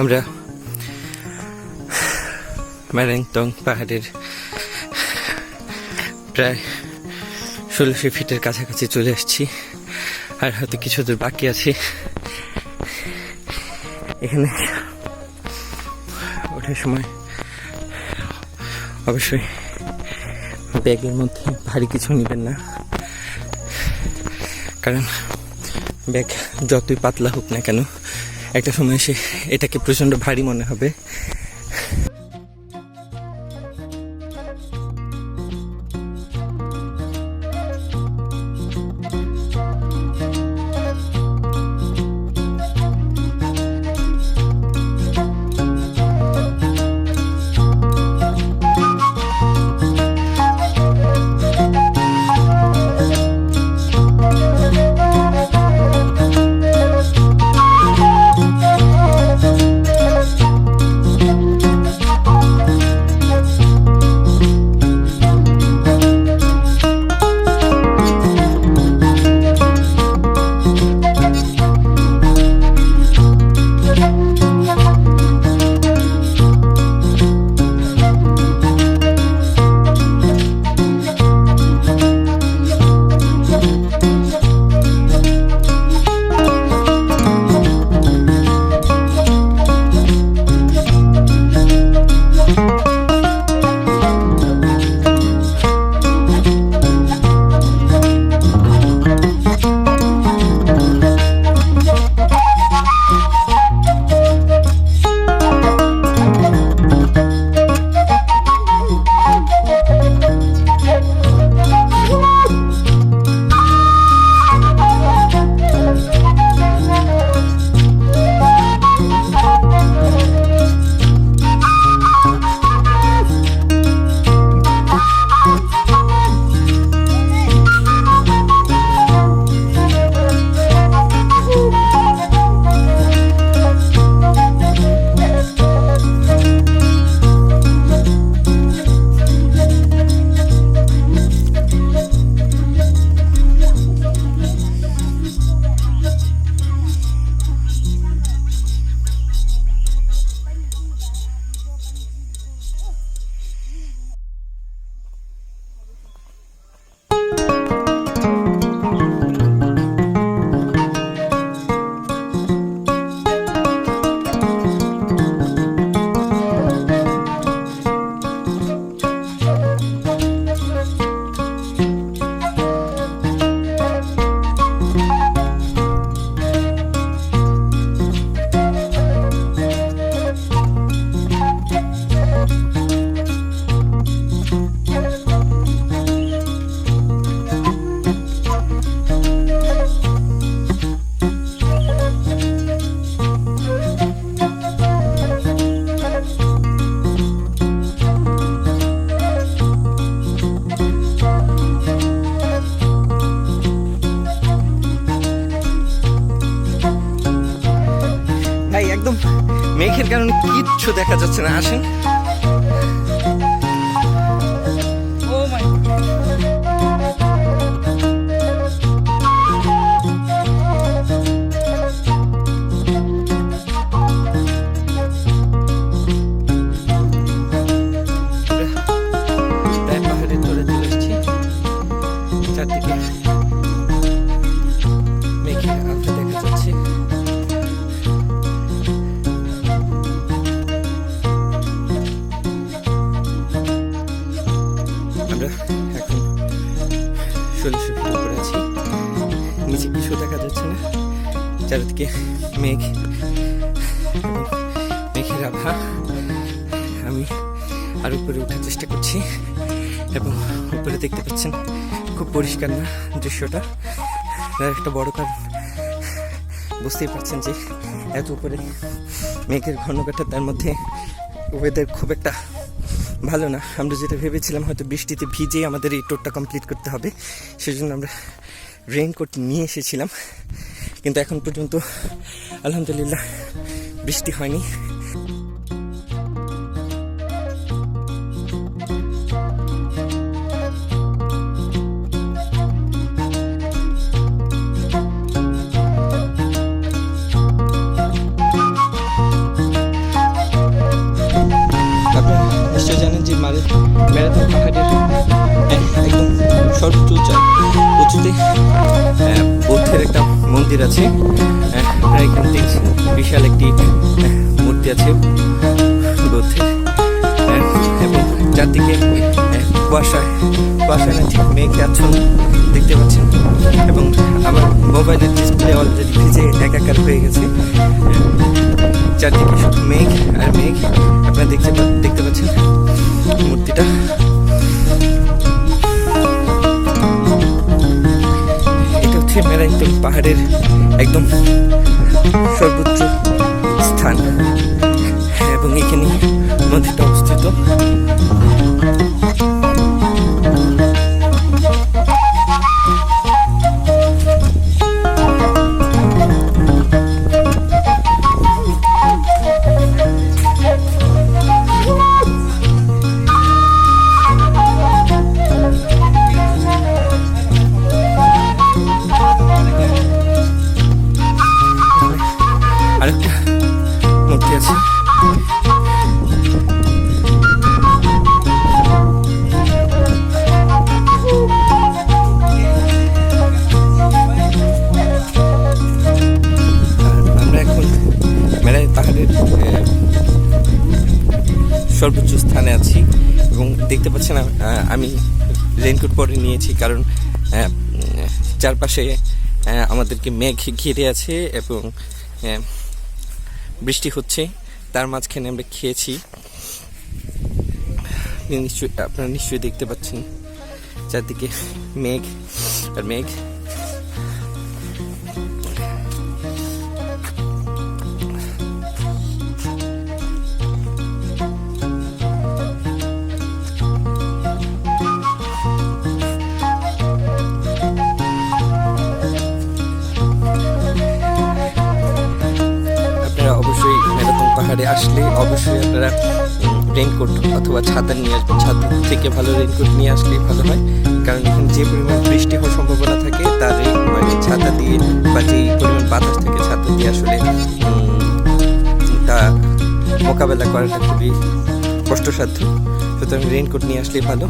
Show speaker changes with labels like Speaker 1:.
Speaker 1: আমরা ম্যারেংটং পাহাড়ের প্রায় ষোলোশো ফিটের কাছাকাছি চলে এসেছি আর হয়তো কিছু দূর বাকি আছে। এখানে ওঠার সময় অবশ্যই ব্যাগের মধ্যে ভারী কিছু নেবেন না, কারণ ব্যাগ যতই পাতলা হোক না কেন একটা সময় এসে এটাকে প্রচণ্ড ভারী মনে হবে। মেঘের কারণ কিচ্ছু দেখা যাচ্ছে না। আসেন। আমরা এখন ষোলোশো ফিট উপরে আছি। নিচে কিছু দেখা যাচ্ছে না। চারিদিকে মেঘ। মেঘের আভা আমি আর উপরে ওঠার চেষ্টা করছি এবং উপরে দেখতে পাচ্ছেন, খুব পরিষ্কার না দৃশ্যটা। তার একটা বড় কারণ, বুঝতেই পারছেন যে এত উপরে মেঘের ঘনঘটা, তার মধ্যে ওয়েদার খুব একটা ভালো না। আমরা যেটা ভেবেছিলাম হয়তো বৃষ্টিতে ভিজেই আমাদের এই টোরটা কমপ্লিট করতে হবে, সেজন্য আমরা রেইনকোট নিয়ে এসেছিলাম। কিন্তু এখন পর্যন্ত আলহামদুলিল্লাহ বৃষ্টি হয়নি। মন্দির আছে। দেখছেন বিশাল একটি মূর্তি আছে। এবং চারদিকে কুয়াশায় না মেঘ আচ্ছন্ন দেখতে পাচ্ছেন। এবং আমার মোবাইলের ডিসপ্লে অলরেডি ভিজে, একাকার হয়ে গেছে। চারদিকে শুধু মেঘ আর মেঘ। আপনারা দেখতে দেখতে পাচ্ছেন মূর্তিটা। পাহাড়ের একদম সর্বোচ্চ আরেকটা মূর্তি আছে সর্বোচ্চ স্থানে আছি এবং দেখতে পাচ্ছেন আমি রেনকোট পরে নিয়েছি কারণ চারপাশে আমাদেরকে মেঘ ঘিরে আছে এবং বৃষ্টি হচ্ছে, তার মাঝখানে আমরা খেয়েছি। নিশ্চয়ই আপনারা নিশ্চয়ই দেখতে পাচ্ছেন, চারদিকে মেঘ, আর মেঘ। পাহাড়ে আসলে অবশ্যই আপনারা রেনকোট অথবা ছাতা নিয়ে আসবেন। ছাতা থেকে ভালো রেনকোট নিয়ে আসলেই ভালো হয়। কারণ যে পরিমাণ বৃষ্টি হওয়ার সম্ভাবনা থাকে তার মানে ছাতা দিয়ে বা যে পরিমাণ বাতাস থাকে, ছাতা দিয়ে আসলে তা মোকাবেলা করাটা খুবই কষ্টসাধ্য। সুতরাং রেনকোট নিয়ে আসলেই ভালো।